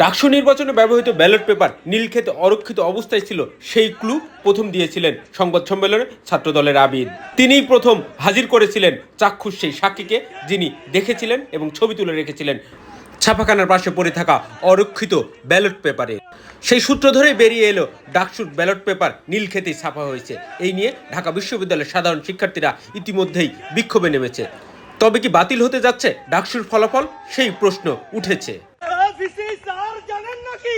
ডাকসু নির্বাচনে ব্যবহৃত ballot paper নীলক্ষেতে অরক্ষিত অবস্থায় ছিল সেই ক্লু প্রথম দিয়েছিলেন সংবাদ সম্মেলনে ছাত্রদলের আবিদ তিনিই প্রথম হাজির করেছিলেন চাক্ষুষ সেই সাক্ষীকে, যিনি দেখেছিলেন এবং ছবি তুলে রেখেছিলেন ছাপাখানার পাশে পড়ে থাকা অরক্ষিত ব্যালট পেপারে। সেই সূত্র ধরেই বেরিয়ে এলো ডাকসুর ব্যালট পেপার নীলক্ষেতেই ছাপা হয়েছে। এই নিয়ে ঢাকা বিশ্ববিদ্যালয়ের সাধারণ শিক্ষার্থীরা ইতিমধ্যেই বিক্ষোভে নেমেছে। তবে কি বাতিল হতে যাচ্ছে ডাকসুর ফলাফল? সেই প্রশ্ন উঠেছে ভিসি স্যার জানেন নাকি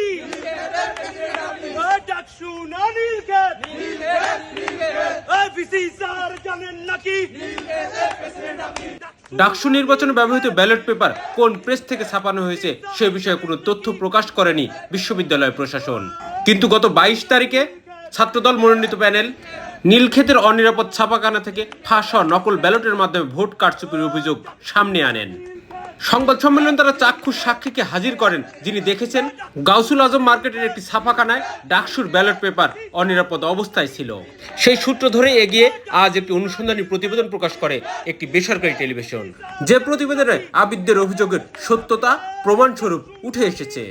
ডাকসু না নীলক্ষেত ভিসি স্যার জানেন নাকি? ডাকসু নির্বাচনে ব্যবহৃত ব্যালট পেপার কোন প্রেস থেকে ছাপানো হয়েছে সে বিষয়ে কোনো তথ্য প্রকাশ করেনি বিশ্ববিদ্যালয় প্রশাসন। কিন্তু গত বাইশ তারিখে ছাত্রদল মনোনীত প্যানেল নীলক্ষেতের অনিরাপদ ছাপাখানা থেকে ফাঁস হওয়া নকল ব্যালটের মাধ্যমে ভোট কারচুপির অভিযোগ সামনে আনেন। সংবাদ সম্মেলনে তারা চাক্ষুষ সাক্ষীকে হাজির করেন, যিনি দেখেছেন গাউসুল আজম মার্কেটের একটি ছাপাখানায় ডাকসুর ব্যালট পেপার অনিরাপদ অবস্থায় ছিল। সেই সূত্র ধরে এগিয়ে আজ একটি অনুসন্ধানী প্রতিবেদন প্রকাশ করে একটি বেসরকারি টেলিভিশন। যে প্রতিবেদনে আবিদদের অভিযোগের সত্যতা প্রমাণস্বরূপ উঠে এসেছে।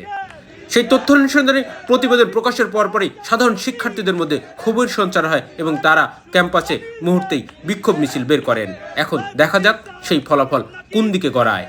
সেই তথ্য অনুসন্ধানে প্রতিবেদন প্রকাশের পরপরই সাধারণ শিক্ষার্থীদের মধ্যে ক্ষোভের সঞ্চার হয় এবং তারা ক্যাম্পাসে মুহূর্তেই বিক্ষোভ মিছিল বের করেন। এখন দেখা যাক সেই ফলাফল কোন দিকে গড়ায়।